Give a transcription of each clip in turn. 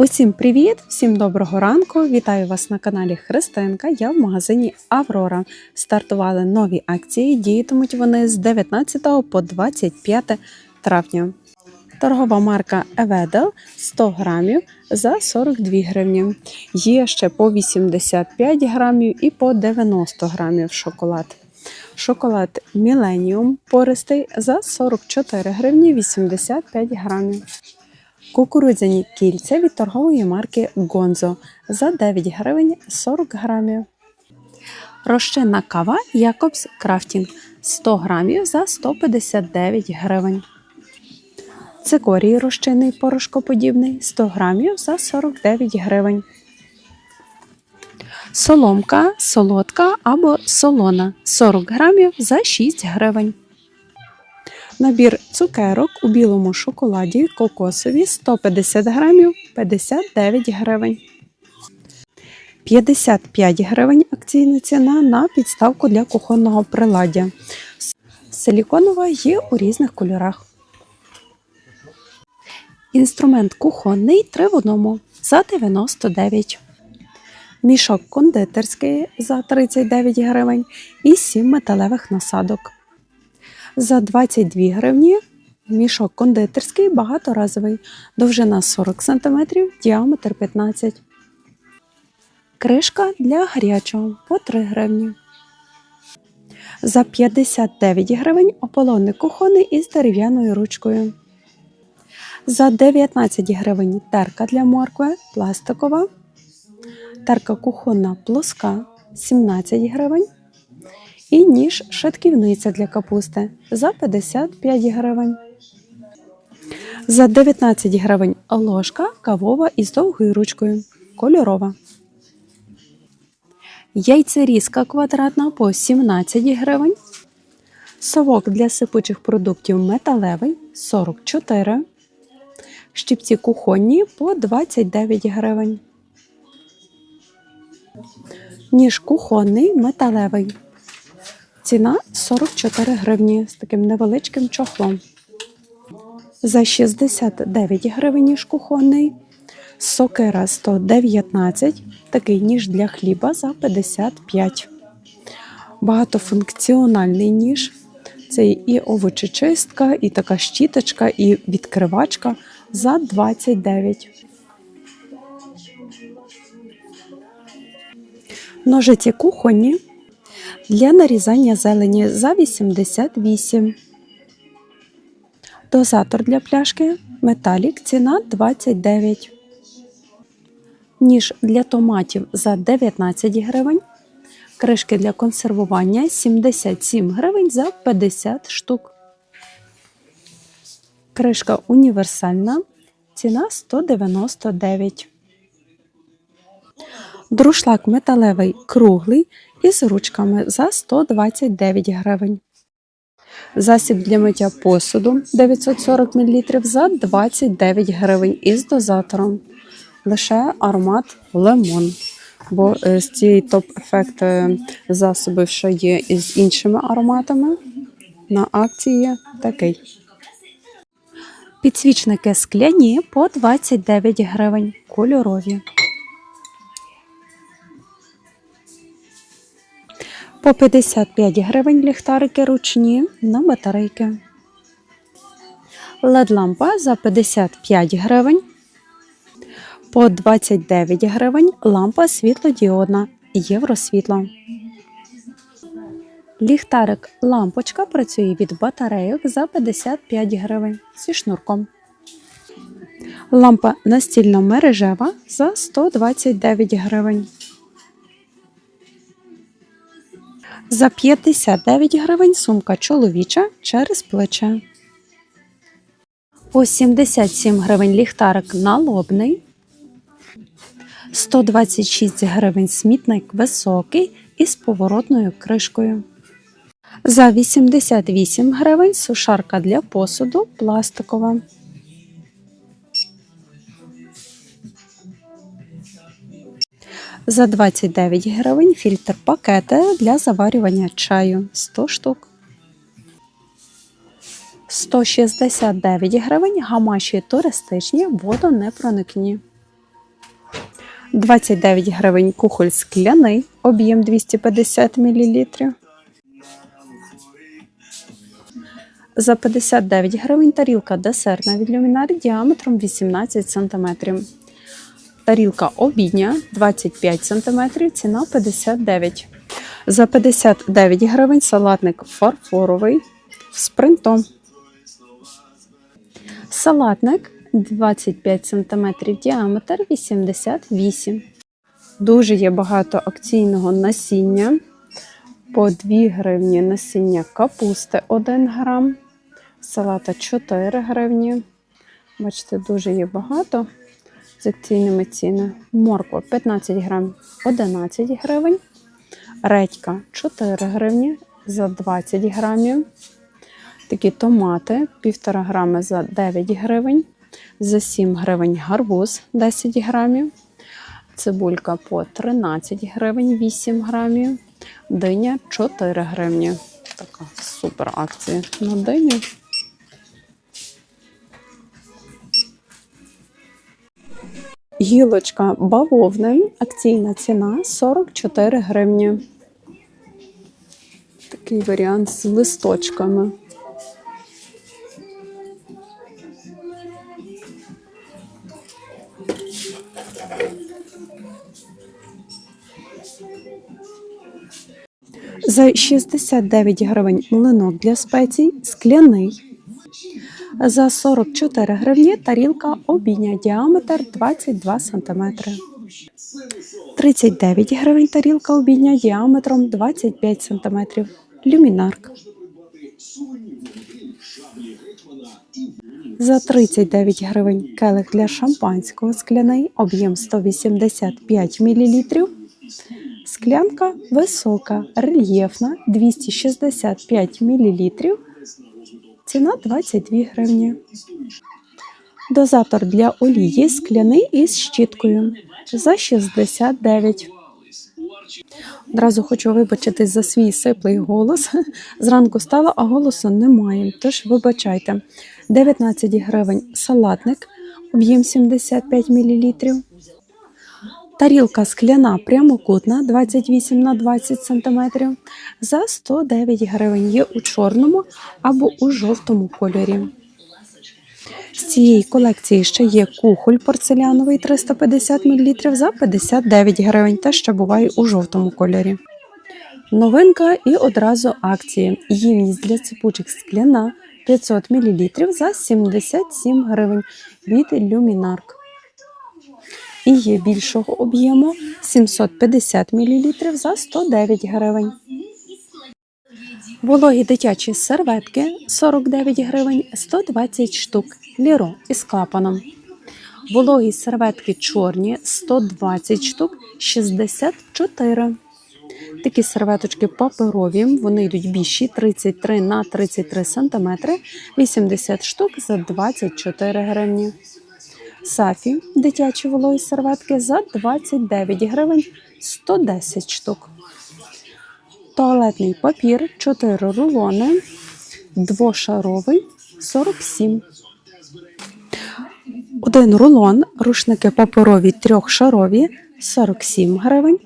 Усім привіт! Всім доброго ранку! Вітаю вас на каналі Христинка. Я в магазині Аврора. Стартували нові акції. Діятимуть вони з 19 по 25 травня. Торгова марка Еведел 100 грамів за 42 гривні. Є ще по 85 грамів і по 90 грамів шоколад. Шоколад Millennium пористий за 44 гривні 85 грамів. Кукурудзяні кільця від торгової марки Гонзо за 9 гривень 40 грамів. Розчинна кава Якобс Крафтінг 100 грамів за 159 гривень. Цикорій розчинний порошкоподібний 100 грамів за 49 гривень. Соломка солодка або солона 40 грамів за 6 гривень. Набір цукерок у білому шоколаді кокосові 150 грамів 59 гривень. 55 гривень акційна ціна на підставку для кухонного приладдя. Силіконова є у різних кольорах. Інструмент кухонний 3 в одному за 99. Мішок кондитерський за 39 гривень і 7 металевих насадок. За 22 гривні мішок кондитерський багаторазовий, довжина 40 см, діаметр 15 Кришка для гарячого по 3 гривні. За 59 гривень ополонник кухонний із дерев'яною ручкою. За 19 гривень терка для моркви пластикова. Терка кухонна плоска 17 гривень. І ніж шатківниця для капусти за 55 гривень. За 19 гривень ложка кавова із довгою ручкою. Кольорова. Яйцерізка квадратна по 17 гривень. Совок для сипучих продуктів металевий 44. Щипці кухонні по 29 гривень. Ніж кухонний металевий. Ціна 44 гривні з таким невеличким чохлом. За 69 гривень ніж кухонний. Сокира 119, такий ніж для хліба за 55. Багатофункціональний ніж. Це і овочечистка, і така щіточка, і відкривачка за 29. Ножиці кухонні для нарізання зелені за 88. Дозатор для пляшки металік ціна 29. Ніж для томатів за 19 гривень. Кришки для консервування 77 гривень за 50 штук. Кришка універсальна. Ціна 199. Друшлак металевий круглий із ручками за 129 гривень. Засіб для миття посуду 940 мл за 29 гривень із дозатором. Лише аромат лимон. Бо е, з цієї топ-ефект е, засобів, що є із іншими ароматами, на акції такий. Підсвічники скляні по 29 гривень кольорові. По 55 гривень ліхтарики ручні на батарейки. LED-лампа за 55 гривень. По 29 гривень лампа світлодіодна євросвітло. Ліхтарик лампочка працює від батарейок за 55 гривень зі шнурком. Лампа настільно мережева за 129 гривень. За 59 гривень сумка чоловіча через плече. По 77 гривень ліхтарик налобний. 126 гривень смітник високий із поворотною кришкою. За 88 гривень сушарка для посуду пластикова. За 29 гривень фільтр пакети для заварювання чаю 100 штук. 169 гривень гамаші туристичні водонепроникні. 29 гривень кухоль скляний, об'єм 250 мл. За 59 гривень тарілка десертна від люмінарі діаметром 18 см. Тарілка обідня 25 см, ціна 59 За 59 гривень салатник фарфоровий з принтом. Салатник 25 см діаметр 88 Дуже є багато акційного насіння. По 2 гривні насіння капусти 1 грам, салата 4 гривні. Бачите, дуже є багато акційними цінами. Морква 15 грам 11 гривень. Редька 4 гривні за 20 грамів. Такі томати 1,5 грами за 9 гривень. За 7 гривень гарбуз 10 грамів. Цибулька по 13 гривень 8 грамів. Диня 4 гривні. Така супер акція на диню. Гілочка бавовни. Акційна ціна 44 гривні. Такий варіант з листочками. За 69 гривень млинок для спецій скляний. За 44 гривні тарілка обідня діаметр 22 см. 39 гривень тарілка обідня діаметром 25 см. Люмінарк. За 39 гривень келих для шампанського скляний, об'єм 185 мл. Склянка висока, рельєфна 265 мл. Ціна 22 гривні. Дозатор для олії скляний із щіткою за 69. Одразу хочу вибачитись за свій сиплий голос. Зранку стало, а голосу немає. Тож вибачайте. 19 гривень салатник, об'єм 75 мл. Тарілка скляна прямокутна 28 на 20 см за 109 гривень. Є у чорному або у жовтому кольорі. З цієї колекції ще є кухоль порцеляновий 350 мл за 59 гривень. Та ще буває у жовтому кольорі. Новинка і одразу акції. Ємність для ципучих скляна 500 мл за 77 гривень від Люмінарк. І є більшого об'єму 750 мл за 109 гривень. Вологі дитячі серветки 49 гривень 120 штук. Ліро із клапаном. Вологі серветки чорні 120 штук 64. Такі серветочки паперові, вони йдуть більші 33 на 33 см, 80 штук за 24 гривні. Сафі дитячі вологі серветки за 29 гривень 110 штук. Туалетний папір 4 рулони, двошаровий 47. Один рулон, рушники паперові трьохшарові 47 гривень.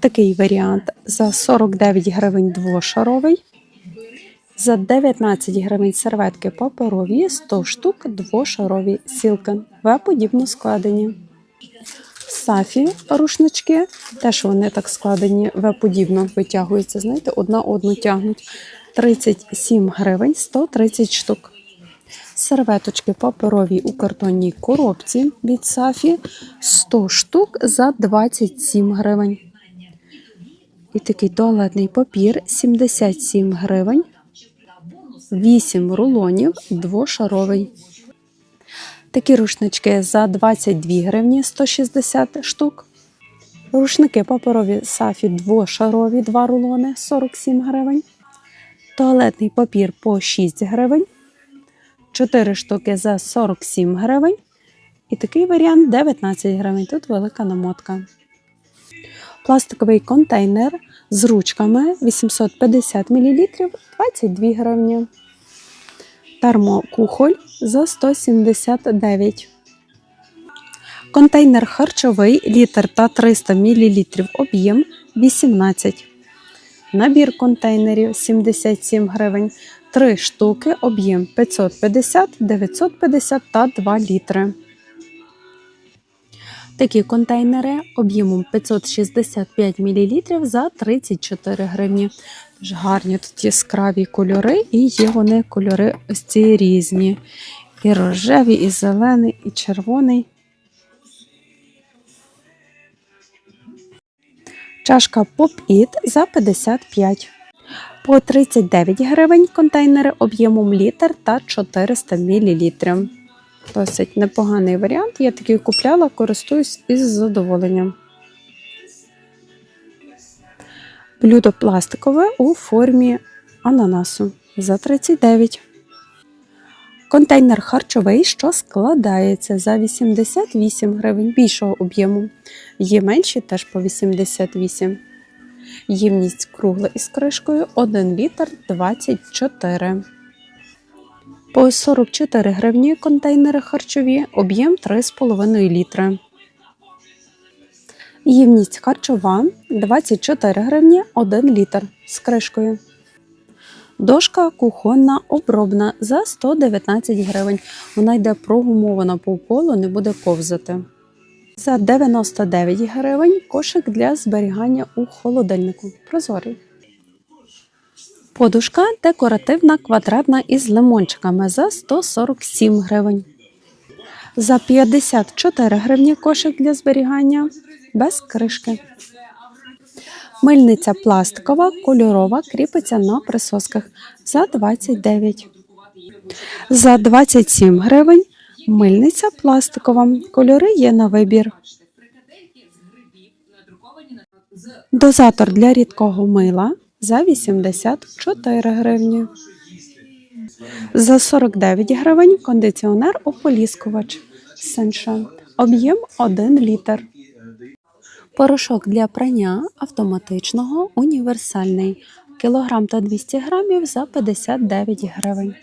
Такий варіант за 49 гривень двошаровий. За 19 гривень серветки паперові 100 штук двошарові сілки. В-подібно складені. Сафі рушнички, теж вони так складені, В-подібно витягуються. Знаєте, одна одну тягнуть. 37 гривень 130 штук. Серветочки паперові у картонній коробці від Сафі 100 штук за 27 гривень. І такий туалетний папір 77 гривень. 8 рулонів двошаровий. Такі рушнички за 22 гривні 160 штук. Рушники паперові сафі двошарові 2 рулони 47 гривень. Туалетний папір по 6 гривень. 4 штуки за 47 гривень. І такий варіант 19 гривень. Тут велика намотка. Пластиковий контейнер з ручками 850 мл 22 гривні. Термокухоль за 179. Контейнер харчовий літр та 300 мл об'єм 18. Набір контейнерів 77 гривень. 3 штуки, об'єм 550, 950 та 2 літри. Такі контейнери об'ємом 565 мл за 34 гривні. Дуже гарні тут яскраві кольори, і є вони кольори ось ці різні. І рожеві, і зелений, і червоний. Чашка Pop-It за 55. По 39 гривень контейнери об'ємом літр та 400 мл. Досить непоганий варіант. Я такий купляла, користуюсь із задоволенням. Блюдо пластикове у формі ананасу за 39. Контейнер харчовий, що складається за 88 гривень більшого об'єму. Є менші теж по 88. Ємність кругла із кришкою 1 літр 24. По 44 гривні контейнери харчові, об'єм 3,5 літри. Ємність харчова 24 гривні 1 літр з кришкою. Дошка кухонна обробна за 119 гривень. Вона йде прогумована по колу, не буде ковзати. За 99 гривень кошик для зберігання у холодильнику. Прозорий. Подушка декоративна квадратна із лимончиками за 147 гривень. За 54 гривні кошик для зберігання без кришки. Мильниця пластикова, кольорова, кріпиться на присосках за 29. За 27 гривень мильниця пластикова. Кольори є на вибір. Дозатор для рідкого мила за 84 гривні. За 49 гривень кондиціонер ополіскувач Сенша. Об'єм 1 літр. Порошок для прання автоматичного універсальний. Кілограм та 200 грамів за 59 гривень.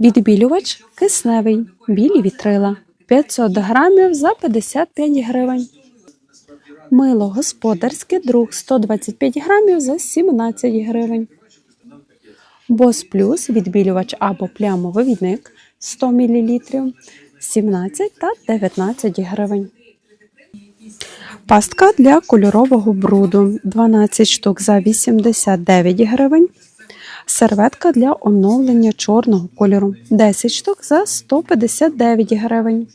Відбілювач кисневий. Білі вітрила. 500 грамів за 55 гривень. Мило господарське друг 125 грамів за 17 гривень. Бос плюс відбілювач або плямовивідник 100 мл 17 та 19 гривень. Пастка для кольорового бруду 12 штук за 89 гривень. Серветка для оновлення чорного кольору 10 штук за 159 гривень.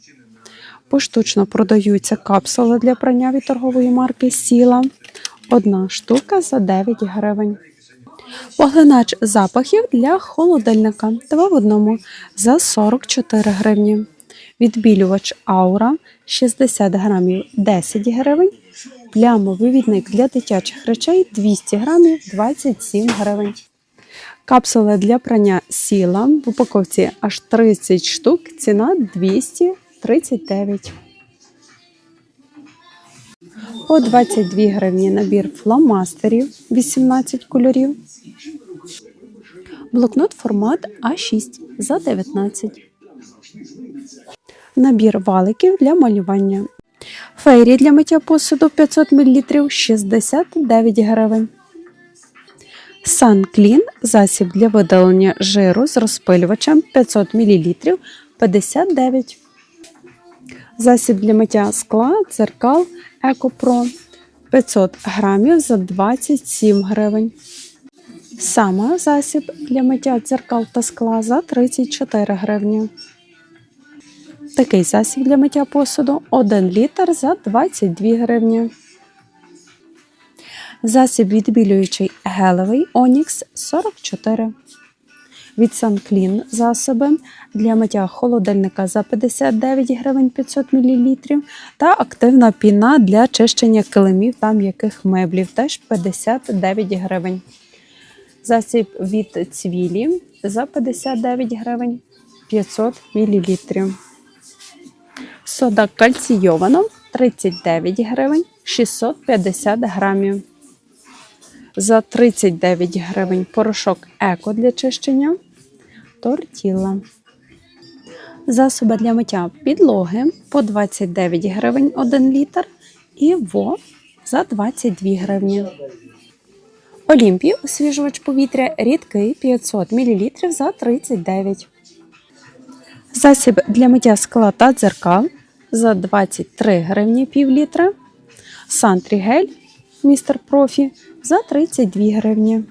Поштучно продаються капсули для прання від торгової марки Сіла. Одна штука за 9 гривень. Поглинач запахів для холодильника. Два в одному за 44 гривні. Відбілювач Аура 60 грамів 10 гривень. Плямовивідник для дитячих речей 200 грамів 27 гривень. Капсули для прання сіла в упаковці аж 30 штук. Ціна 239. По 22 гривні набір фломастерів 18 кольорів. Блокнот формат А6 за 19. Набір валиків для малювання. Фейрі для миття посуду 500 мл 69 гривень. Санклін засіб для видалення жиру з розпилювачем 500 мл 59. Засіб для миття скла, дзеркал Екопро 500 грамів за 27 гривень. Саме засіб для миття дзеркал та скла за 34 гривні. Такий засіб для миття посуду 1 літр за 22 гривні. Засіб відбілюючий гелевий Онікс 44. Від Санклін засоби для миття холодильника за 59 гривень 500 мл та активна піна для чищення килимів та м'яких меблів теж 59 гривень. Засіб від цвілі за 59 гривень 500 мл. Сода кальційована 39 гривень 650 грамів. За 39 гривень порошок еко для чищення. Тортіла. Засоби для миття підлоги по 29 гривень 1 літр і ВО за 22 гривні. Олімпій освіжувач повітря рідкий 500 мл за 39. Засіб для миття скла та дзеркал за 23 гривні пів літра. Сантрі гель містер профі за 32 гривні.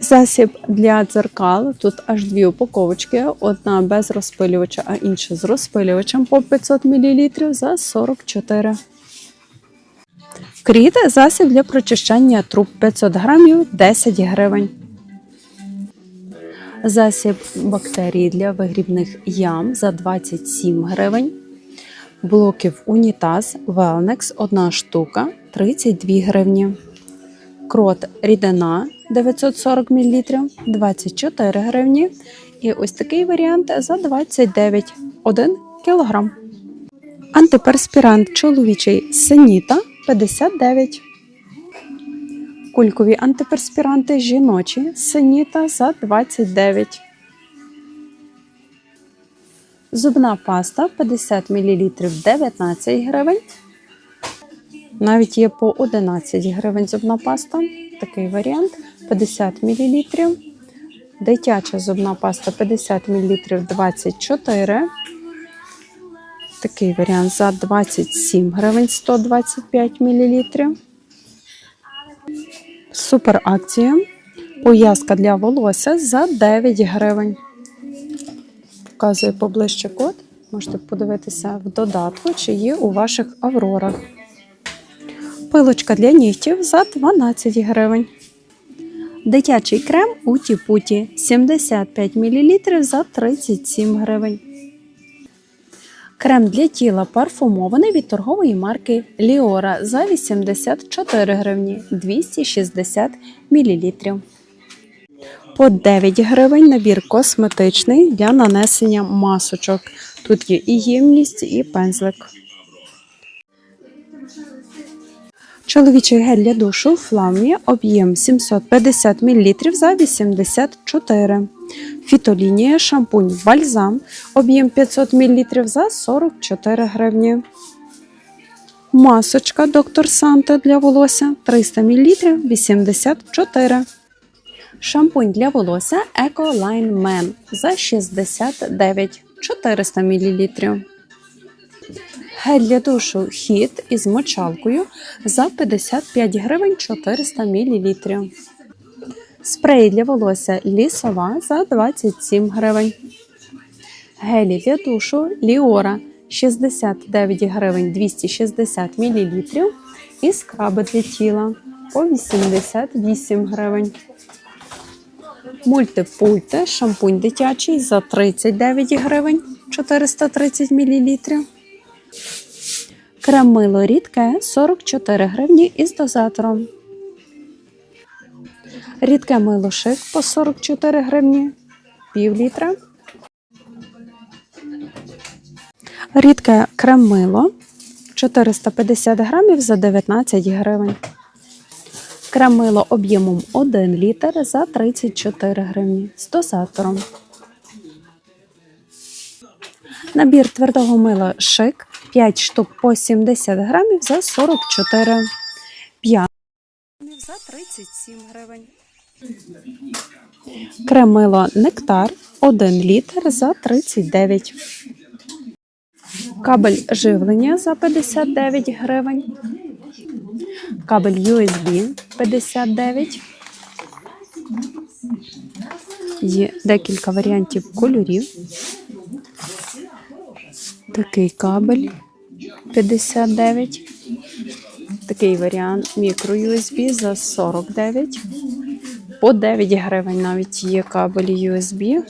Засіб для дзеркал. Тут аж дві упаковочки: одна без розпилювача, а інша з розпилювачем по 500 мл за 44. Кріт засіб для прочищання труб 500 грамів 10 гривень. Засіб бактерій для вигрібних ям за 27 гривень. Блоків унітаз Велнекс 1 штука 32 гривні. Крот рідина 940 мл 24 гривні. І ось такий варіант за 29 1 кг. Антиперспірант чоловічий Сеніта 59. Кулькові антиперспіранти жіночі Сеніта за 29. Зубна паста 50 мл 19 гривень. Навіть є по 11 гривень зубна паста. Такий варіант 50 мл. Дитяча зубна паста 50 мл 24. Такий варіант за 27 гривень 125 мл. Супер акція. Пов'язка для волосся за 9 гривень. Показую поближче код. Можете подивитися в додатку, чи є у ваших аврорах. Пилочка для нігтів за 12 гривень. Дитячий крем у Тіпуті 75 мл за 37 гривень. Крем для тіла парфумований від торгової марки Ліора за 84 гривні 260 мл. По 9 гривень набір косметичний для нанесення масочок. Тут є і ємність, і пензлик. Чоловічий гель для душу Фламі об'єм 750 мл за 84. Фітолінія шампунь бальзам об'єм 500 мл за 44 гривні. Масочка доктор Санте для волосся 300 мл 84. Шампунь для волосся Ecoline Man за 69 400 мл. Гель для душу хіт із мочалкою за 55 гривень 400 мл. Спрей для волосся лісова за 27 гривень. Гелі для душу Ліора 69 гривень 260 мл. І скраби для тіла по 88 гривень. Мультипульте шампунь дитячий за 39 гривень 430 мл. Крем мило рідке 44 гривні із дозатором. Рідке мило шик по 44 гривні, пів літра. Рідке крем мило 450 грамів за 19 гривень. Крем мило об'ємом 1 літр за 34 гривні з дозатором. Набір твердого мила шик 5 штук по 70 грамів за 44. 5 за 37 гривень. Крем мило нектар 1 літр за 39. Кабель живлення за 59 гривень. Кабель USB 59. Є декілька варіантів кольорів. Такий кабель 59. Такий варіант мікро USB за 49. По 9 гривень навіть є кабель USB.